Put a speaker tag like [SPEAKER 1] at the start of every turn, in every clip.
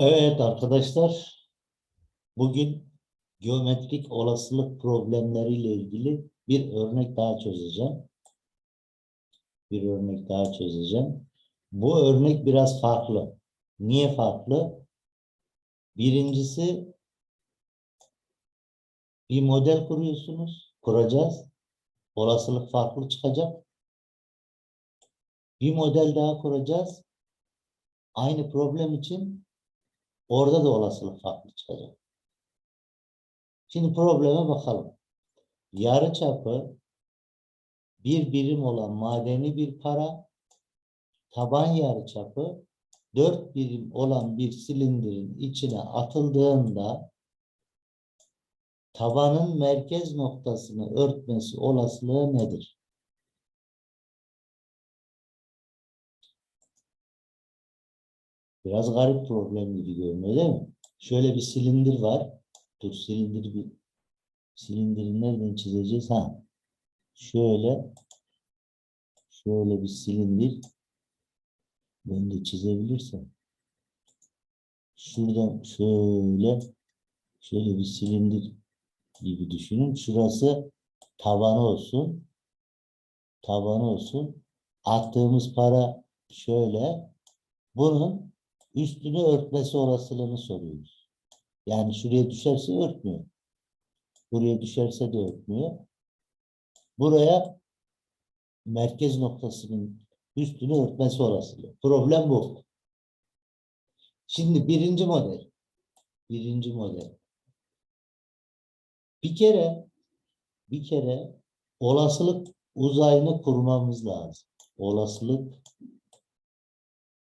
[SPEAKER 1] Evet arkadaşlar, bugün geometrik olasılık problemleriyle ilgili bir örnek daha çözeceğim. Bir örnek daha çözeceğim. Bu örnek biraz farklı. Niye farklı? Birincisi bir model kuruyorsunuz, kuracağız. Olasılık farklı çıkacak. Bir model daha kuracağız. Aynı problem için Orada da olasılık farklı çıkacak. Şimdi probleme bakalım. Yarı çapı bir birim olan madeni bir para, taban yarı çapı dört birim olan bir silindirin içine atıldığında tabanın merkez noktasını örtmesi olasılığı nedir? Biraz garip problem gibi görünüyor değil mi? Şöyle bir silindir var. Dur silindir bir silindiri nereden çizeceğiz? Ha. Şöyle şöyle bir silindir ben de çizebilirsem şuradan şöyle şöyle bir silindir gibi düşünün. Şurası tabanı olsun. Tabanı olsun. Attığımız para şöyle. Bunun üstünü örtmesi olasılığını soruyoruz. Yani şuraya düşerse örtmüyor. Buraya düşerse de örtmüyor. Buraya merkez noktasının üstünü örtmesi olasılığı. Problem bu. Şimdi birinci model. Birinci model. Bir kere bir kere olasılık uzayını kurmamız lazım. Olasılık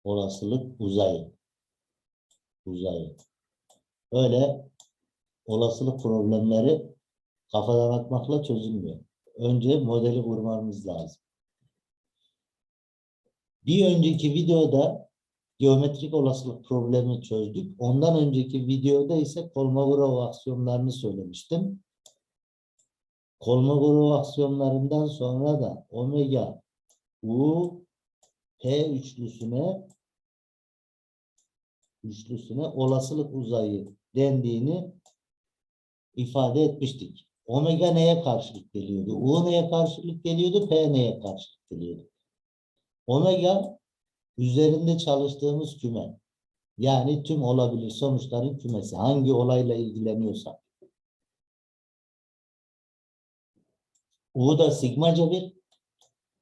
[SPEAKER 1] olasılık uzayı. Uzayı. Öyle olasılık problemleri kafadan atmakla çözülmüyor. Önce modeli kurmamız lazım. Bir önceki videoda geometrik olasılık problemi çözdük. Ondan önceki videoda ise Kolmogorov aksiyonlarını söylemiştim. Kolmogorov aksiyonlarından sonra da omega u P üçlüsüne üçlüsüne olasılık uzayı dendiğini ifade etmiştik. Omega neye karşılık geliyordu? U neye karşılık geliyordu? P neye karşılık geliyordu? Omega üzerinde çalıştığımız küme. Yani tüm olabilir sonuçların kümesi. Hangi olayla ilgileniyorsak. U da sigmaca bir.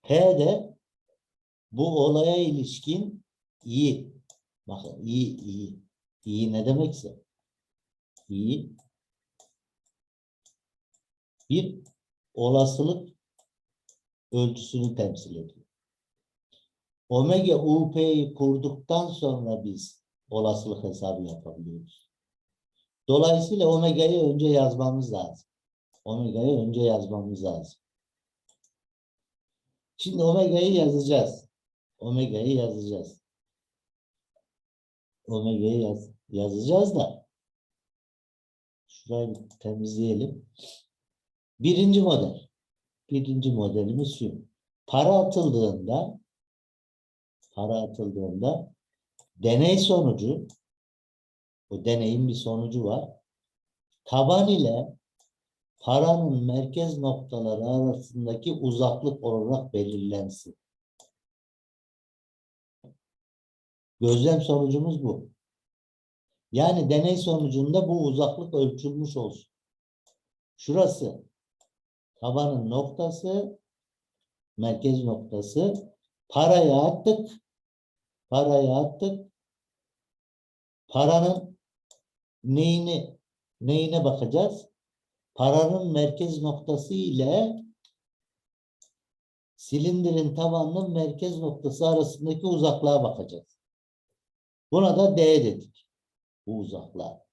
[SPEAKER 1] P de bu olaya ilişkin iyi. Bakın iyi iyi. İyi ne demekse. İyi. Bir olasılık ölçüsünü temsil ediyor. Omega UP'yi kurduktan sonra biz olasılık hesabı yapabiliyoruz. Dolayısıyla omega'yı önce yazmamız lazım. Omega'yı önce yazmamız lazım. Şimdi omega'yı yazacağız. Omega'yı yazacağız. Omega'yı yaz, yazacağız da şurayı temizleyelim. Birinci model. Birinci modelimiz şu. Para atıldığında para atıldığında deney sonucu bu deneyin bir sonucu var. Taban ile paranın merkez noktaları arasındaki uzaklık olarak belirlensin. Gözlem sonucumuz bu. Yani deney sonucunda bu uzaklık ölçülmüş olsun. Şurası tabanın noktası, merkez noktası. Parayı attık. Parayı attık. Paranın neyini neyine bakacağız? Paranın merkez noktası ile silindirin tabanının merkez noktası arasındaki uzaklığa bakacağız. Buna da D dedik. Bu uzaklığa.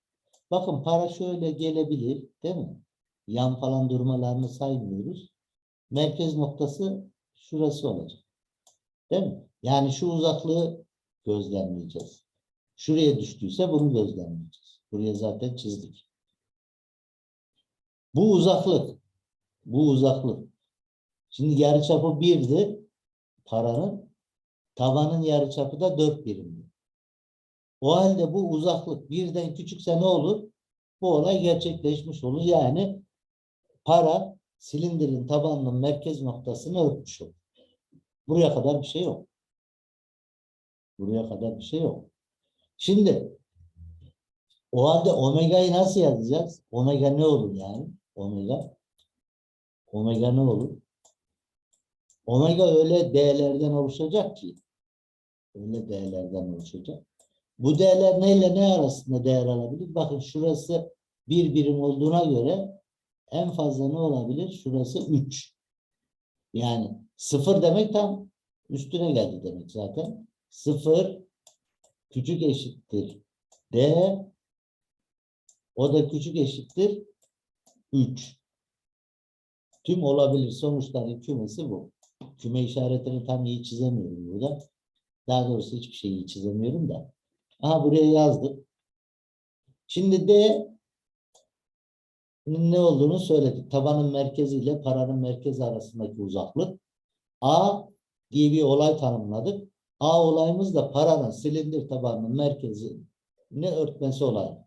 [SPEAKER 1] Bakın para şöyle gelebilir değil mi? Yan falan durmalarını saymıyoruz. Merkez noktası şurası olacak. Değil mi? Yani şu uzaklığı gözlemleyeceğiz. Şuraya düştüyse bunu gözlemleyeceğiz. Buraya zaten çizdik. Bu uzaklık. Bu uzaklık. Şimdi yarıçapı birdi paranın. Tavanın yarıçapı da dört birimdi. O halde bu uzaklık birden küçükse ne olur? Bu olay gerçekleşmiş olur. Yani para silindirin tabanının merkez noktasını örtmüş olur. Buraya kadar bir şey yok. Buraya kadar bir şey yok. Şimdi o halde omega'yı nasıl yazacağız? Omega ne olur yani? Omega. Omega ne olur? Omega öyle değerlerden oluşacak ki. Öyle değerlerden oluşacak. Bu değerler neyle ne arasında değer alabilir? Bakın şurası bir birim olduğuna göre en fazla ne olabilir? Şurası 3. Yani sıfır demek tam üstüne geldi demek zaten. Sıfır küçük eşittir D o da küçük eşittir 3. Tüm olabilir sonuçların kümesi bu. Küme işaretini tam iyi çizemiyorum burada. Daha doğrusu hiçbir şeyi iyi çizemiyorum da. Aha buraya yazdık. Şimdi D ne olduğunu söyledik. Tabanın merkezi ile paranın merkezi arasındaki uzaklık. A diye bir olay tanımladık. A olayımız da paranın silindir tabanının merkezi ne örtmesi olayı.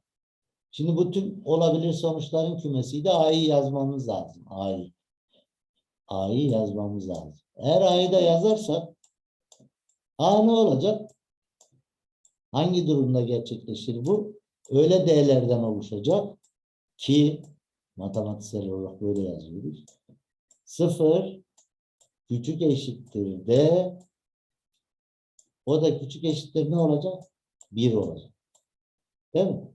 [SPEAKER 1] Şimdi bu tüm olabilir sonuçların kümesiydi. A'yı yazmamız lazım. A'yı. A'yı yazmamız lazım. Eğer A'yı da yazarsak A ne olacak? Hangi durumda gerçekleşir bu? Öyle değerlerden oluşacak ki matematiksel olarak böyle yazıyoruz. Sıfır küçük eşittir D o da küçük eşittir ne olacak? Bir olacak. Değil mi?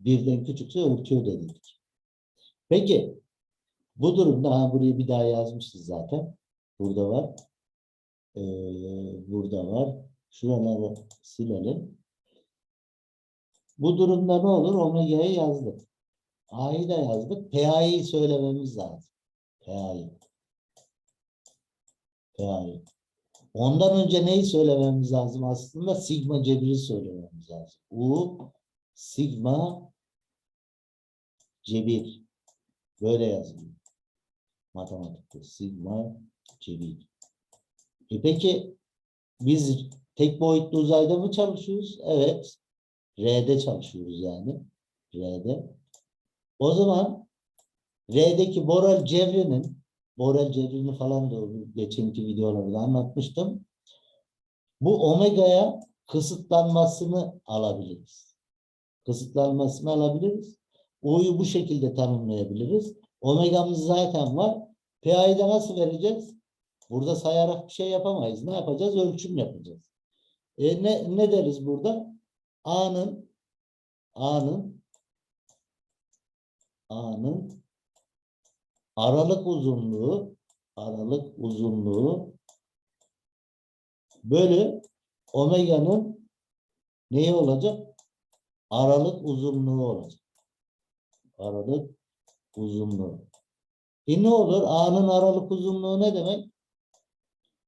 [SPEAKER 1] Birden küçükse örtüyor dedik. Peki bu durumda ha burayı bir daha yazmışız zaten. Burada var. Ee, burada var. Şuraları silelim. Bu durumda ne olur? Omega'yı yazdık. A'yı da yazdık. PA'yı söylememiz lazım. PA'yı. PA'yı. Ondan önce neyi söylememiz lazım aslında? Sigma cebiri söylememiz lazım. U sigma cebir. Böyle yazılıyor. Matematikte sigma cebir. E peki biz tek boyutlu uzayda mı çalışıyoruz? Evet. R'de çalışıyoruz yani. R'de. O zaman R'deki Borel cevrinin Borel cebrini falan da geçenki videolarda anlatmıştım. Bu omega'ya kısıtlanmasını alabiliriz. Kısıtlanmasını alabiliriz. U'yu bu şekilde tanımlayabiliriz. Omega'mız zaten var. PA'yı da nasıl vereceğiz? Burada sayarak bir şey yapamayız. Ne yapacağız? Ölçüm yapacağız. E ne, ne deriz burada? A'nın A'nın A'nın aralık uzunluğu aralık uzunluğu bölü omega'nın neyi olacak? Aralık uzunluğu olacak. Aralık uzunluğu. E ne olur? A'nın aralık uzunluğu ne demek?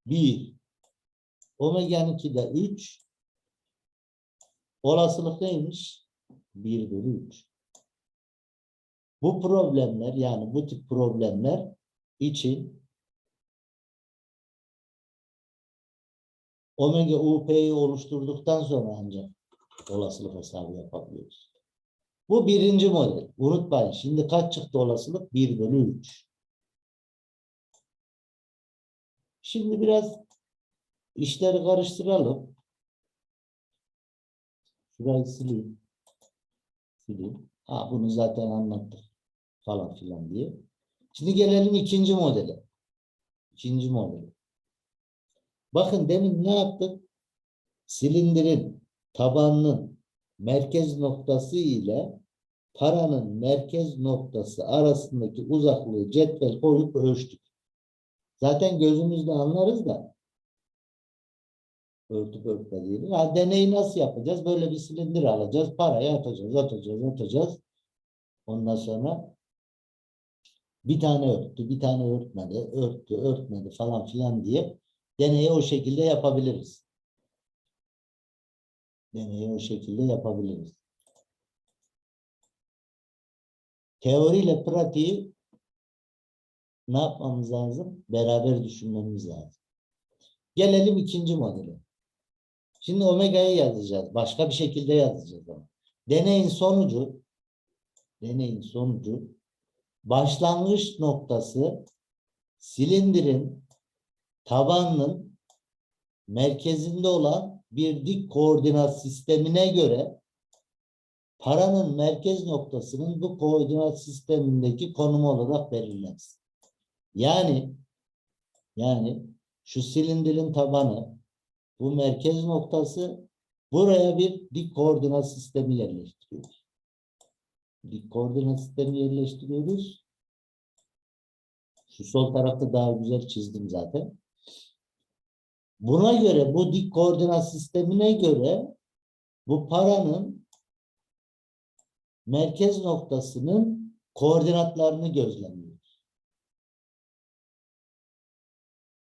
[SPEAKER 1] 1. Omega'nınki de 3. Olasılık neymiş? 1 bölü 3. Bu problemler yani bu tip problemler için omega UP'yi oluşturduktan sonra ancak olasılık hesabı yapabiliyoruz. Bu birinci model. Unutmayın. Şimdi kaç çıktı olasılık? 1 bölü 3. Şimdi biraz işleri karıştıralım. Şurayı sileyim. Sileyim. Ha bunu zaten anlattık. Falan filan diye. Şimdi gelelim ikinci modele. İkinci modele. Bakın demin ne yaptık? Silindirin tabanının merkez noktası ile paranın merkez noktası arasındaki uzaklığı cetvel koyup ölçtük. Zaten gözümüzle anlarız da örtüp örtmediğini. Yani deneyi nasıl yapacağız? Böyle bir silindir alacağız. Parayı atacağız, atacağız, atacağız. Ondan sonra bir tane örttü, bir tane örtmedi, örttü, örtmedi falan filan diye deneyi o şekilde yapabiliriz. Deneyi o şekilde yapabiliriz. Teoriyle pratiği ne yapmamız lazım? Beraber düşünmemiz lazım. Gelelim ikinci modele. Şimdi omega'yı yazacağız. Başka bir şekilde yazacağız ama. Deneyin sonucu deneyin sonucu başlangıç noktası silindirin tabanının merkezinde olan bir dik koordinat sistemine göre paranın merkez noktasının bu koordinat sistemindeki konumu olarak belirlensin. Yani yani şu silindirin tabanı bu merkez noktası buraya bir dik koordinat sistemi yerleştiriyoruz. Dik koordinat sistemi yerleştiriyoruz. Şu sol tarafta daha güzel çizdim zaten. Buna göre bu dik koordinat sistemine göre bu paranın merkez noktasının koordinatlarını gözlemliyoruz.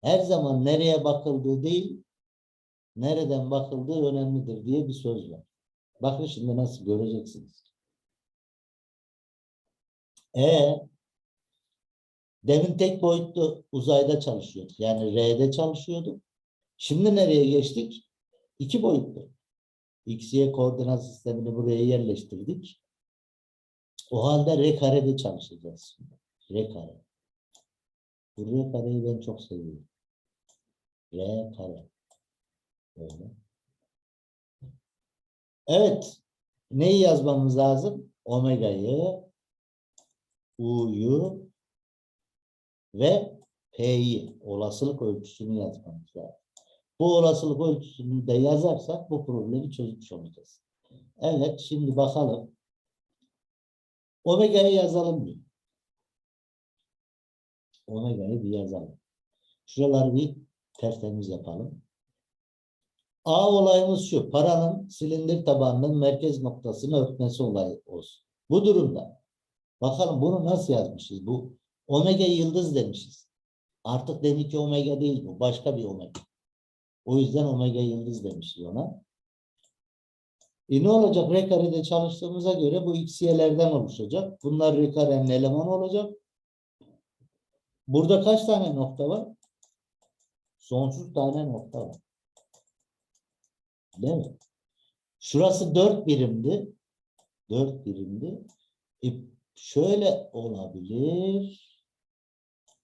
[SPEAKER 1] Her zaman nereye bakıldığı değil, nereden bakıldığı önemlidir diye bir söz var. Bakın şimdi nasıl göreceksiniz. E demin tek boyutlu uzayda çalışıyorduk. Yani R'de çalışıyorduk. Şimdi nereye geçtik? İki boyutlu. X, Y koordinat sistemini buraya yerleştirdik. O halde R karede çalışacağız. R kare. Bu R kareyi ben çok seviyorum. R kare. Böyle. Evet. Neyi yazmamız lazım? Omega'yı, U'yu ve P'yi, olasılık ölçüsünü yazmamız lazım. Bu olasılık ölçüsünü de yazarsak bu problemi çözmüş olacağız. Evet, şimdi bakalım. Omega'yı yazalım bir. Omega'yı bir yazalım. Şuraları bir tertemiz yapalım. A olayımız şu. Paranın silindir tabanının merkez noktasını örtmesi olayı olsun. Bu durumda bakalım bunu nasıl yazmışız? Bu omega yıldız demişiz. Artık demek ki omega değil bu. Başka bir omega. O yüzden omega yıldız demişiz ona. E ne olacak? R karede çalıştığımıza göre bu x'yelerden oluşacak. Bunlar R karenin elemanı olacak. Burada kaç tane nokta var? Sonsuz tane nokta var. Değil mi? Şurası 4 birimdi. 4 birimdi. E şöyle olabilir.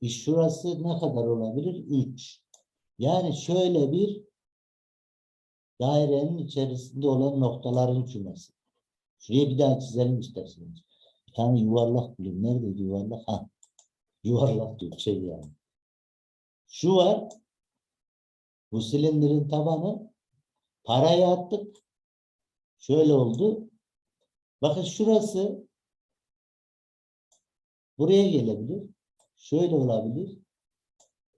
[SPEAKER 1] E şurası ne kadar olabilir? 3. Yani şöyle bir dairenin içerisinde olan noktaların kümesi. Şuraya bir daha çizelim isterseniz. Bir tane yuvarlak bulayım. Nerede yuvarlak? Ha. Yuvarlak diyor şey yani. Şu var. Bu silindirin tabanı parayı attık. Şöyle oldu. Bakın şurası buraya gelebilir. Şöyle olabilir.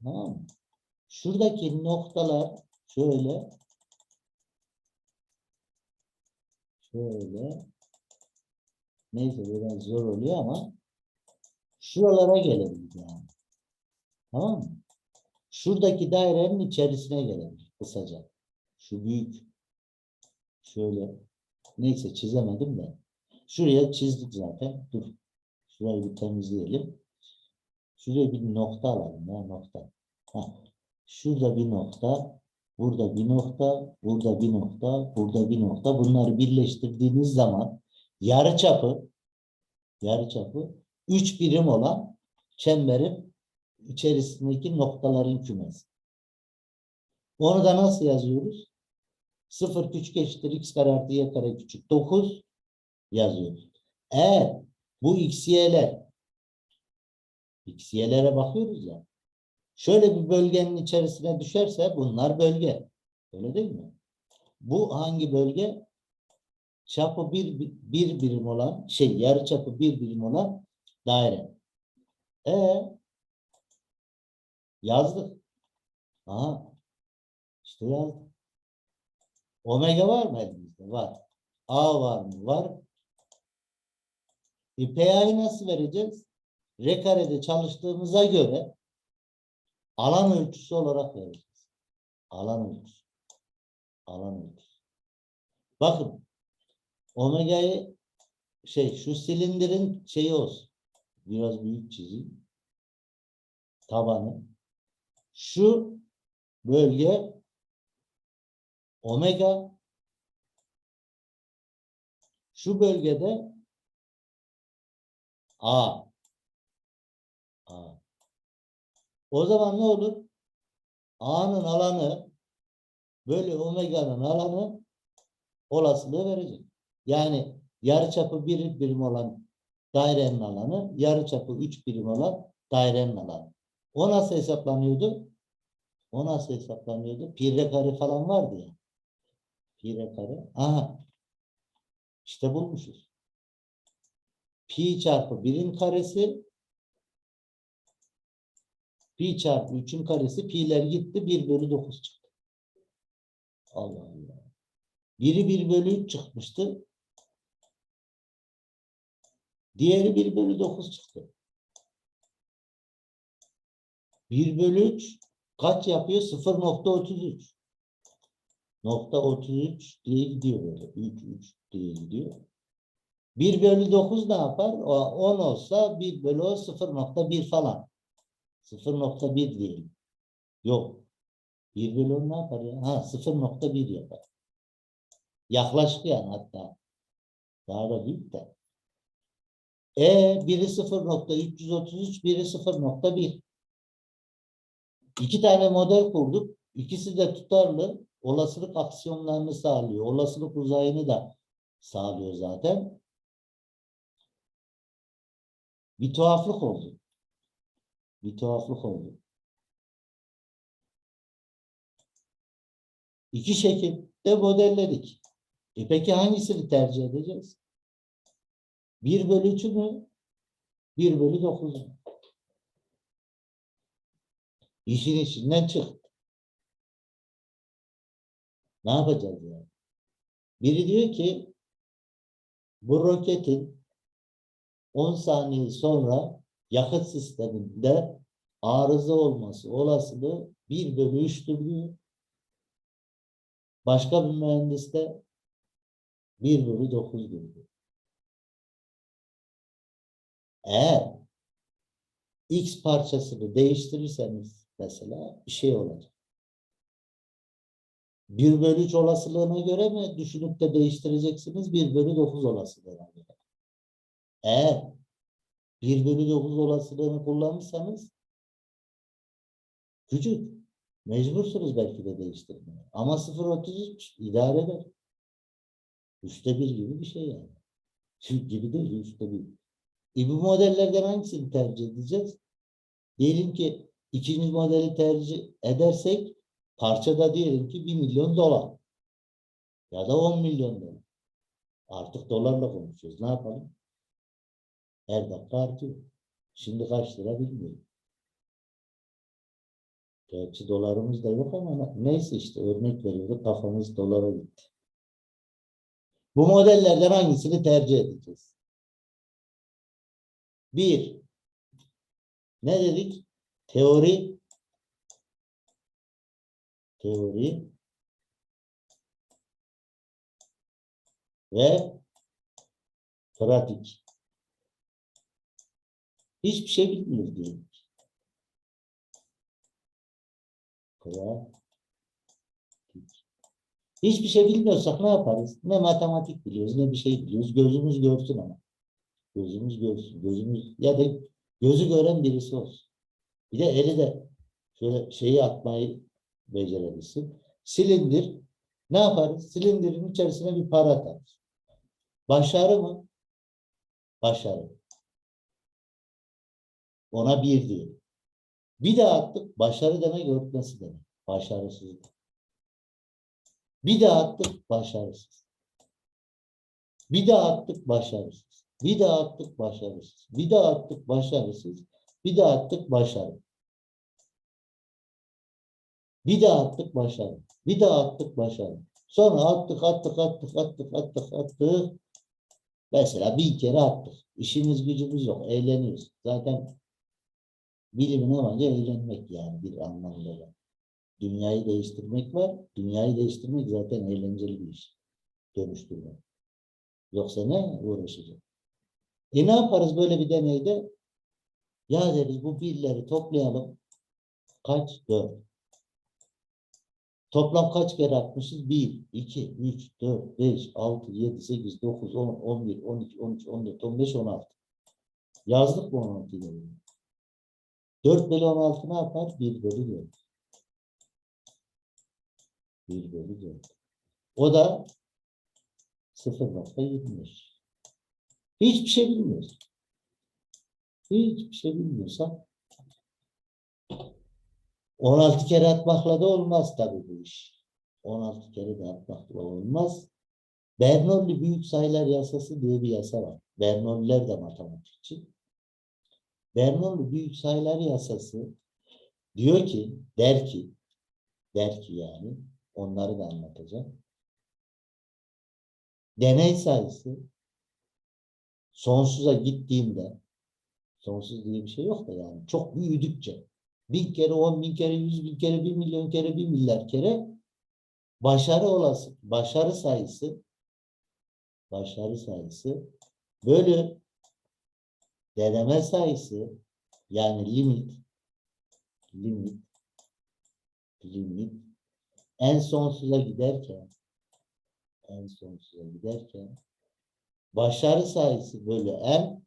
[SPEAKER 1] Tamam? Şuradaki noktalar şöyle şöyle neyse biraz zor oluyor ama şuralara gelebilir yani. Tamam mı? Şuradaki dairenin içerisine gelebilir kısaca. Şu büyük şöyle neyse çizemedim de şuraya çizdik zaten. Dur. Şurayı bir temizleyelim. Şuraya bir nokta alalım ya nokta. Ha. Şurada bir nokta, burada bir nokta, burada bir nokta, burada bir nokta. Bunları birleştirdiğiniz zaman yarı çapı yarı çapı 3 birim olan çemberin içerisindeki noktaların kümesi. Onu da nasıl yazıyoruz? 0 küçük eşittir x kare artı y kare küçük 9 yazıyoruz. Eğer bu x y'ler x y'lere bakıyoruz ya şöyle bir bölgenin içerisine düşerse bunlar bölge. Öyle değil mi? Bu hangi bölge? Çapı bir, bir birim olan şey yarı çapı bir birim olan daire. E yazdık. Aha. İşte yazdık. Omega var mı elimizde? Var. A var mı? Var. E, PA'yı nasıl vereceğiz? R karede çalıştığımıza göre alan ölçüsü olarak vereceğiz. Alan ölçüsü. Alan ölçüsü. Bakın omega'yı şey şu silindirin şeyi olsun. Biraz büyük çizeyim. Tabanı. Şu bölge omega şu bölgede A. A. O zaman ne olur? A'nın alanı bölü omega'nın alanı olasılığı verecek. Yani yarıçapı bir birim olan dairenin alanı, yarıçapı 3 birim olan dairenin alanı. O nasıl hesaplanıyordu? O nasıl hesaplanıyordu? Pi kare falan vardı ya. Pi r kare. Aha. İşte bulmuşuz. Pi çarpı 1'in karesi pi çarpı 3'ün karesi pi'ler gitti 1 bölü 9 çıktı. Allah Allah. Biri 1 bölü 3 çıkmıştı. Diğeri 1 bölü 9 çıktı. 1 bölü 3 kaç yapıyor? 0.33. Nokta 33 diye gidiyor böyle. 3 3 diye gidiyor. 1 bölü 9 ne yapar? O 10 olsa 1 bölü o 0.1 falan. 0.1 diyelim. Yok. 1 bölü 10 ne yapar ya? Ha 0.1 yapar. Yaklaşık yani hatta. Daha da büyük de. E biri 0.333, biri 0.1. İki tane model kurduk. İkisi de tutarlı. Olasılık aksiyonlarını sağlıyor. Olasılık uzayını da sağlıyor zaten. Bir tuhaflık oldu. Bir tuhaflık oldu. İki şekilde modelledik. E peki hangisini tercih edeceğiz? 1 bölü 3'ü mü? 1 bölü 9 mu? İşin içinden çık. Ne yapacağız yani? Biri diyor ki bu roketin 10 saniye sonra yakıt sisteminde arıza olması olasılığı 1 bölü 3'tür diyor. Başka bir mühendis de 1 bölü 9 diyor. Eğer X parçasını değiştirirseniz mesela bir şey olacak. 1 bölü 3 olasılığına göre mi düşünüp de değiştireceksiniz 1 bölü 9 olasılığına göre. Eğer 1 bölü 9 olasılığını kullanırsanız küçük. Mecbursunuz belki de değiştirmeye. Ama 0.33 idare eder. Üçte bir gibi bir şey yani. Türk gibi değil, üçte bir. E bu modellerden hangisini tercih edeceğiz? Diyelim ki ikinci modeli tercih edersek parçada diyelim ki 1 milyon dolar. Ya da 10 milyon dolar. Artık dolarla konuşuyoruz. Ne yapalım? Her dakika artıyor. Şimdi kaç lira bilmiyorum. Gerçi dolarımız da yok ama neyse işte örnek veriyordu kafamız dolara gitti. Bu modellerden hangisini tercih edeceğiz? Bir, ne dedik? Teori, teori ve pratik. Hiçbir şey bilmiyoruz diyelim. Pratik. Hiçbir şey bilmiyorsak ne yaparız? Ne matematik biliyoruz, ne bir şey biliyoruz. Gözümüz görsün ama. Gözümüz görsün. Gözümüz ya da gözü gören birisi olsun. Bir de eli de şöyle şeyi atmayı becerebilsin. Silindir. Ne yaparız? Silindirin içerisine bir para atarız. Başarı mı? Başarı. Ona bir diyelim. Bir daha attık. Başarı demek örtmesi demek. Başarısızlık. Bir daha attık. Başarısız. Bir daha attık. Başarısız. Bir daha attık. Başarısız. Bir daha attık. Başarısız. Bir daha attık. Başarı. Bir daha attık. Başarı. Bir daha attık. Başarı. Sonra attık, attık, attık, attık, attık, attık. Mesela bin kere attık. İşimiz gücümüz yok. Eğleniyoruz. Zaten bilimin amacı eğlenmek yani bir anlamda da. Dünyayı değiştirmek var. Dünyayı değiştirmek zaten eğlenceli bir iş. Dönüştürmek. Yoksa ne uğraşacak? E ne yaparız böyle bir deneyde? Ya deriz bu birleri toplayalım. Kaç? Dört. Toplam kaç kere atmışız? 1, 2, 3, 4, 5, 6, 7, 8, 9, 10, 11, 12, 13, 14, 15, 16. Yazdık mı 16 ile? 4 bölü 16 ne yapar? 1 bölü 4. 1 bölü 4. O da 0.25. Hiçbir şey bilmiyoruz. Hiçbir şey bilmiyorsan 16 kere atmakla da olmaz tabii bu iş. 16 kere de atmakla olmaz. Bernoulli büyük sayılar yasası diye bir yasa var. Bernoulliler de matematikçi. Bernoulli büyük sayılar yasası diyor ki, der ki, der ki yani, onları da anlatacağım. Deney sayısı sonsuza gittiğinde, sonsuz diye bir şey yok da yani, çok büyüdükçe, bin kere, on bin kere, yüz bin kere, bir milyon kere, bir milyar kere başarı olası, başarı sayısı, başarı sayısı bölü deneme sayısı yani limit limit limit en sonsuza giderken en sonsuza giderken başarı sayısı bölü m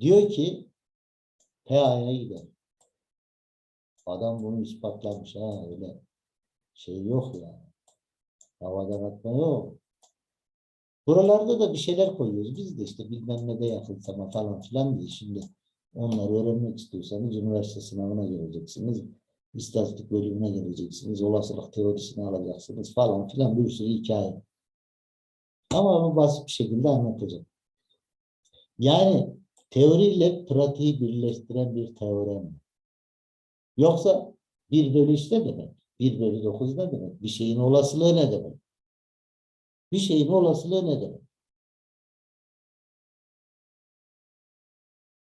[SPEAKER 1] diyor ki PA'ya gider. Adam bunu ispatlamış ha öyle şey yok yani. Havadan atma yok. Buralarda da bir şeyler koyuyoruz. Biz de işte bilmem ne de yakınsama falan filan diye şimdi onları öğrenmek istiyorsanız üniversite sınavına geleceksiniz. İstatistik bölümüne geleceksiniz. Olasılık teorisini alacaksınız falan filan bir sürü hikaye. Ama bu basit bir şekilde anlatacağım. Yani teoriyle pratiği birleştiren bir teorem. Yoksa 1 bölü 3 ne demek? 1 bölü 9 ne demek? Bir şeyin olasılığı ne demek? Bir şeyin olasılığı ne demek?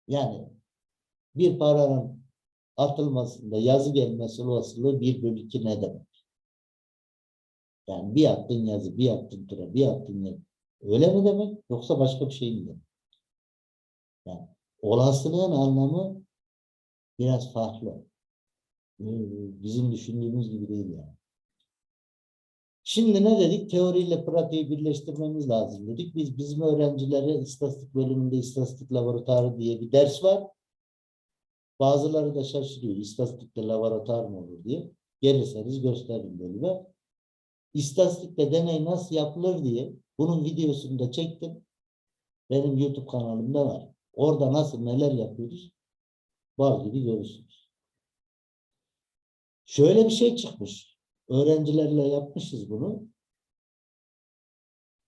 [SPEAKER 1] Yani bir paranın atılmasında yazı gelmesi olasılığı 1 bölü 2 ne demek? Yani bir attın yazı, bir attın tura, bir attın yazı. Öyle mi demek? Yoksa başka bir şey mi demek? Yani olasılığın anlamı biraz farklı. Ee, Bizim düşündüğümüz gibi değil yani. Şimdi ne dedik? Teoriyle pratiği birleştirmemiz lazım dedik. Biz bizim öğrencilere istatistik bölümünde istatistik laboratuvarı diye bir ders var. Bazıları da şaşırıyor. İstatistikte laboratuvar mı olur diye. Gelirseniz gösteririm bölüme. İstatistikte deney nasıl yapılır diye bunun videosunu da çektim. Benim YouTube kanalımda var. Orada nasıl neler yapıyoruz? Var gibi görürsünüz. Şöyle bir şey çıkmış. Öğrencilerle yapmışız bunu.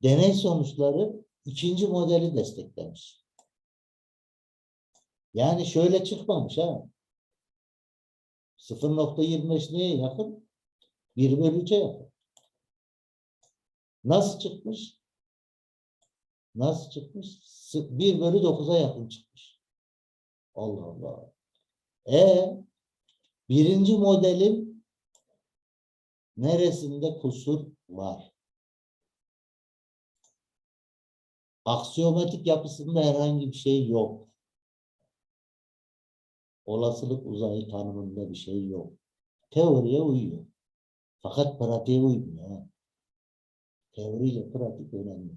[SPEAKER 1] Deney sonuçları ikinci modeli desteklemiş. Yani şöyle çıkmamış ha. 0.25 neye yakın? 1 bölü 3'e yakın. Nasıl çıkmış? Nasıl çıkmış? 1 bölü 9'a yakın çıkmış. Allah Allah. E birinci modelin neresinde kusur var? Aksiyomatik yapısında herhangi bir şey yok. Olasılık uzayı tanımında bir şey yok. Teoriye uyuyor. Fakat pratiğe uymuyor. Teoriyle pratik önemli.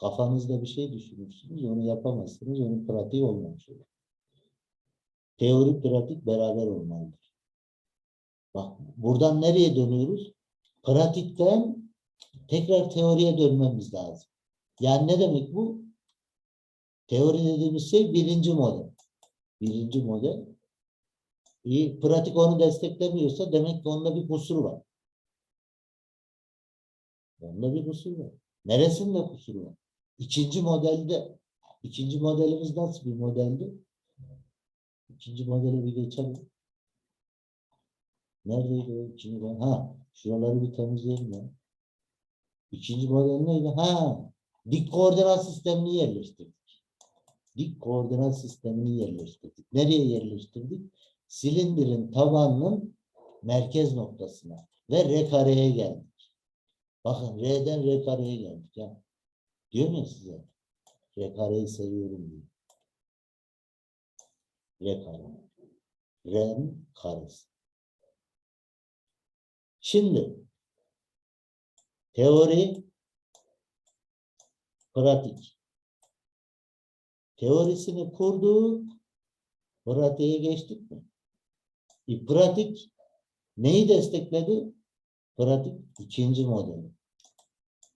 [SPEAKER 1] Kafanızda bir şey düşünürsünüz, onu yapamazsınız, onun pratiği olmamış olur. Teori, pratik beraber olmalıdır. Bak, buradan nereye dönüyoruz? Pratikten tekrar teoriye dönmemiz lazım. Yani ne demek bu? Teori dediğimiz şey birinci model. Birinci model. İyi, pratik onu desteklemiyorsa demek ki onda bir kusur var. Onda bir kusur var. Neresinde kusur var? İkinci modelde, ikinci modelimiz nasıl bir modeldi? İkinci modele bir geçelim. Neredeydi o ikinci model? Ha, şuraları bir temizleyelim ya. İkinci model neydi? Ha, dik koordinat sistemini yerleştirdik. Dik koordinat sistemini yerleştirdik. Nereye yerleştirdik? Silindirin tabanının merkez noktasına ve R kareye geldik. Bakın R'den R kareye geldik ya. Diyorum ya size. R kareyi seviyorum diye. R kare. R'nin karesi. Şimdi teori pratik. Teorisini kurduk. Pratiğe geçtik mi? E, pratik neyi destekledi? Pratik ikinci modeli.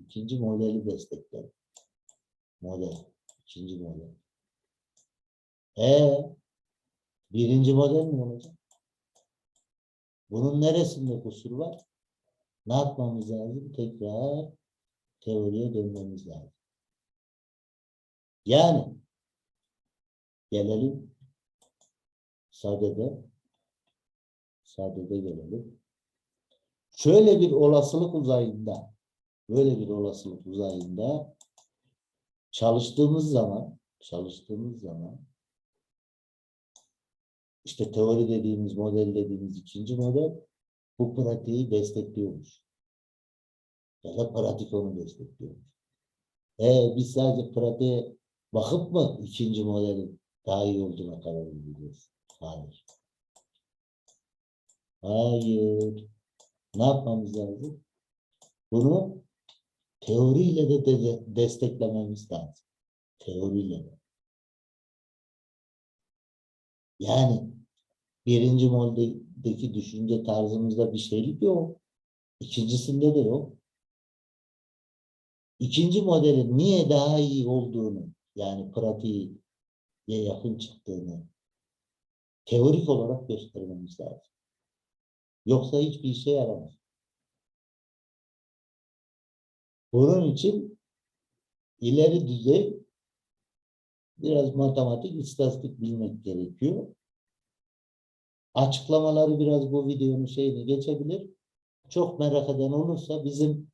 [SPEAKER 1] İkinci modeli destekledi. Model. ikinci model. E birinci model mi olacak? Bunun neresinde kusur var? Ne yapmamız lazım? Tekrar teoriye dönmemiz lazım. Yani gelelim sadede sadede gelelim. Şöyle bir olasılık uzayında böyle bir olasılık uzayında çalıştığımız zaman çalıştığımız zaman işte teori dediğimiz model dediğimiz ikinci model bu pratiği destekliyormuş. Ya da pratik onu destekliyormuş. E biz sadece pratiğe bakıp mı ikinci modelin daha iyi olduğuna karar veriyoruz? Hayır. Hayır. Ne yapmamız lazım? Bunu teoriyle de, de desteklememiz lazım. Teoriyle de. Yani birinci modeldeki düşünce tarzımızda bir şeylik yok. İkincisinde de yok. İkinci modelin niye daha iyi olduğunu yani pratiğe yakın çıktığını teorik olarak göstermemiz lazım. Yoksa hiçbir işe yaramaz. Bunun için ileri düzey biraz matematik, istatistik bilmek gerekiyor. Açıklamaları biraz bu videonun şeyini geçebilir. Çok merak eden olursa bizim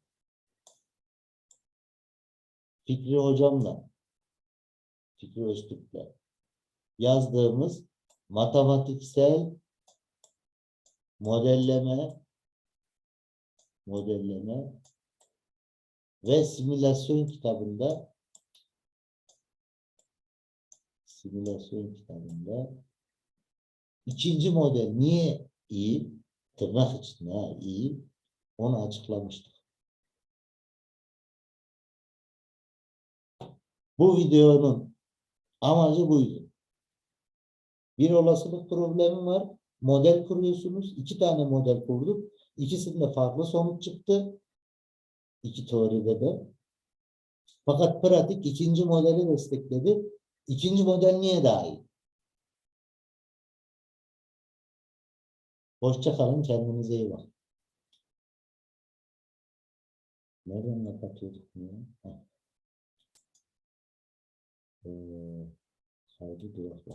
[SPEAKER 1] Fikri hocamla Fikri Öztürk'le yazdığımız matematiksel modelleme modelleme ve simülasyon kitabında simülasyon kitabında ikinci model niye iyi tırnak içinde iyi onu açıklamıştık. Bu videonun amacı buydu. Bir olasılık problemi var. Model kuruyorsunuz. İki tane model kurduk. İkisinde farklı sonuç çıktı. İki teoride de. Fakat pratik ikinci modeli destekledi. İkinci model niye daha iyi? Hoşça kalın. Kendinize iyi bakın. Nereden kapatıyorduk? Heh. Ee, kaydı durakla.